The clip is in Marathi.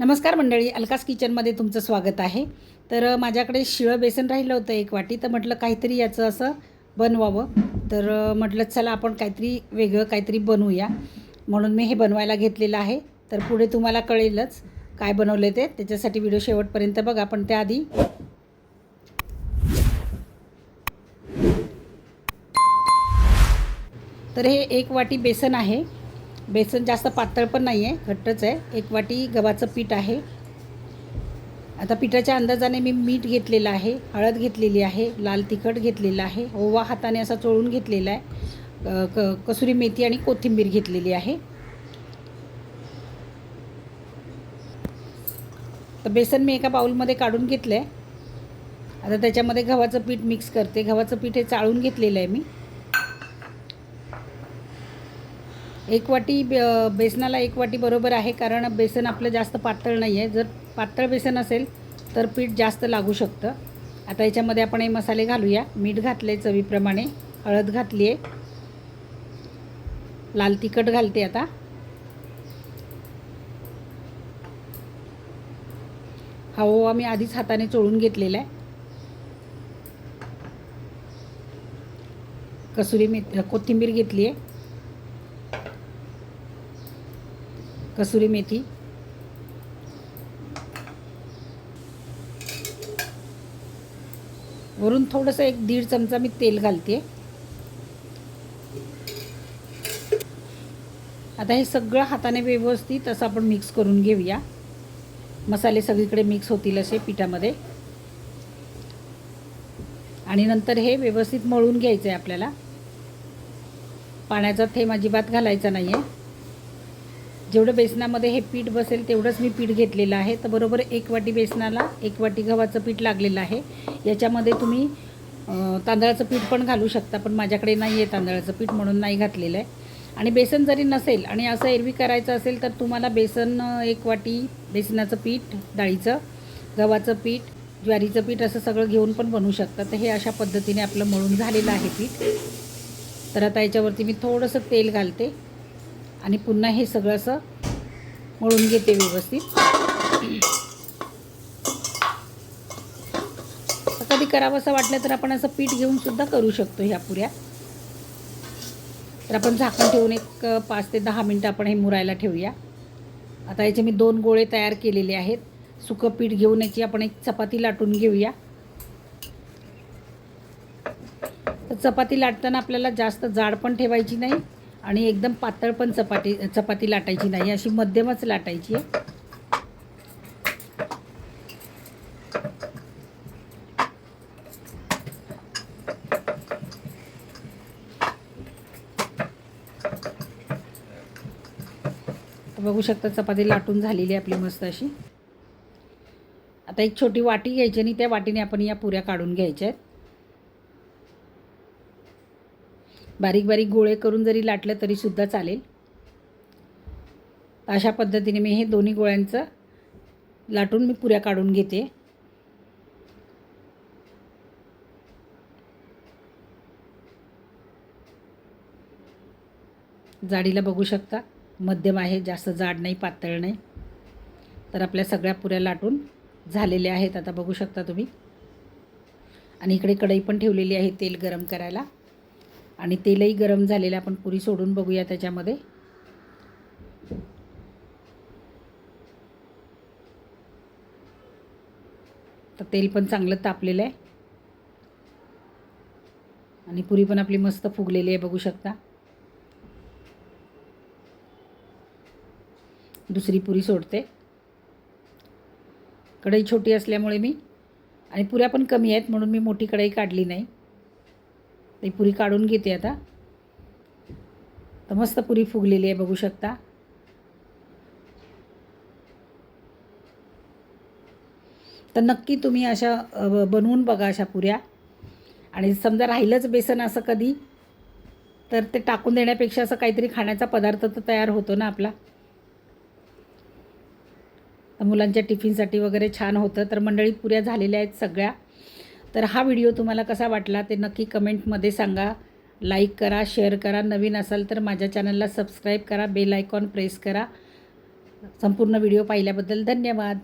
नमस्कार मंडळी अलकास किचनमध्ये तुमचं स्वागत आहे. तर माझ्याकडे शिळं बेसन राहिलं होतं एक वाटी तर म्हटलं काहीतरी याचं असं बनवावं. तर म्हटलं चला आपण काहीतरी वेगळं काहीतरी बनवूया. म्हणून मी हे बनवायला घेतलेलं आहे. तर पुढे तुम्हाला कळेलच काय बनवलं ते. त्याच्यासाठी व्हिडिओ शेवटपर्यंत बघा. पण त्याआधी तर हे एक वाटी बेसन आहे. बेसन जास्त पातळ पण नाही आहे घट्टच आहे. एक वाटी गव्हाचं पीठ आहे. आता पिठाच्या अंदाजाने मी मीठ घेतलेलं आहे हळद घेतलेली आहे लाल तिखट घेतलेलं आहे ओवा हाताने असा चोळून घेतलेला आहे. क कसुरी मेथी आणि कोथिंबीर घेतलेली आहे. तर बेसन मी एका बाऊलमध्ये काढून घेतलं आहे आता त्याच्यामध्ये गव्हाचं पीठ मिक्स करते. गव्हाचं पीठ हे चाळून घेतलेलं आहे मी. एक वाटी बे- बेसनाला एक वाटी बरोबर आहे कारण बेसन आपलं जास्त पातळ नाही आहे. जर पातळ बेसन असेल तर पीठ जास्त लागू शकतं. आता याच्यामध्ये आपण हे मसाले घालूया. मीठ घातले चवीप्रमाणे. हळद घातली आहे लाल तिखट घालते आता. हा ओवा मी आधीच हाताने चोळून घेतलेला आहे. कसुरी मेथी कोथिंबीर घेतली आहे कसुरी मेथी. वरून थोडंसं एक दीड चमचा मी तेल घालते. आता हे सगळं हाताने व्यवस्थित असं आपण मिक्स करून घेऊया. मसाले सगळीकडे मिक्स होतील असे पिठामध्ये. आणि नंतर हे व्यवस्थित मळून घ्यायचं आहे आपल्याला. पाण्याचा थेंब अजिबात घालायचा नाही आहे जेवढं बेसनामध्ये हे पीठ बसेल तेवढंच मी पीठ घेतलेलं आहे. तर बरोबर एक वाटी बेसनाला एक वाटी गव्हाचं पीठ लागलेलं आहे. याच्यामध्ये तुम्ही तांदळाचं पीठ पण घालू शकता पण माझ्याकडे नाही आहे तांदळाचं पीठ म्हणून नाही घातलेलं आहे. आणि बेसन जरी नसेल आणि असं एरवी करायचं असेल तर तुम्हाला बेसन एक वाटी बेसनाचं पीठ डाळीचं गव्हाचं पीठ ज्वारीचं पीठ असं सगळं घेऊन पण बनवू शकता. तर हे अशा पद्धतीने आपलं मळून झालेलं आहे पीठ. तर आता याच्यावरती मी थोडंसं तेल घालते. आणि पुन्हा हे सगळं असं मळून घेते व्यवस्थित. कधी करावं असं वाटलं तर आपण असं पीठ घेऊन सुद्धा करू शकतो ह्या पुऱ्या. तर आपण झाकण ठेवून एक पाच ते दहा मिनटं आपण हे मुरायला ठेवूया. आता याचे मी दोन गोळे तयार केलेले आहेत. सुकं पीठ घेऊन याची आपण एक चपाती लाटून घेऊया. तर चपाती लाटताना आपल्याला जास्त जाड पण ठेवायची नाही. आणि एकदम पातळ पण चपाती चपाती लाटायची नाही अशी मध्यमच लाटायची आहे. बघू शकता चपाती लाटून झालेली आहे आपली मस्त अशी. आता एक छोटी वाटी घ्यायची आणि त्या वाटीने आपण या पुऱ्या काढून घ्यायच्या आहेत. बारीक बारीक गोळे करून जरी लाटलं तरीसुद्धा चालेल. अशा पद्धतीने मी हे दोन्ही गोळ्यांचं लाटून मी पुऱ्या काढून घेते. जाडीला बघू शकता मध्यम आहे जास्त जाड नाही पातळ नाही. तर आपल्या सगळ्या पुऱ्या लाटून झालेल्या आहेत आता बघू शकता तुम्ही. आणि इकडे कढई पण ठेवलेली आहे तेल गरम करायला. आणि तेलही गरम झालेलं आहे. आपण पुरी सोडून बघूया त्याच्यामध्ये. तर तेल पण चांगलं तापलेलं आहे. आणि पुरी पण आपली मस्त फुगलेली आहे बघू शकता. दुसरी पुरी सोडते. कढई छोटी असल्यामुळे मी. आणि पुऱ्या पण कमी आहेत म्हणून मी मोठी कढई काढली नाही. ती पुरी काढून घेते आता. तर मस्त पुरी फुगलेली आहे बघू शकता. तर नक्की तुम्ही अशा बनवून बघा अशा पुऱ्या. आणि समजा राहिलंच बेसन असं कधी तर ते टाकून देण्यापेक्षा असं काहीतरी खाण्याचा पदार्थ तर तयार होतो ना आपला. तर मुलांच्या टिफिनसाठी वगैरे छान होतं. तर मंडळी पुऱ्या झालेल्या आहेत सगळ्या. तर हा व्हिडिओ तुम्हाला कसा वाटला ते नक्की कमेंटमध्ये सांगा. लाईक करा शेअर करा. नवीन असाल तर माझ्या चॅनलला सबस्क्राईब करा. बेल आयकॉन प्रेस करा. संपूर्ण व्हिडिओ पाहिल्याबद्दल धन्यवाद.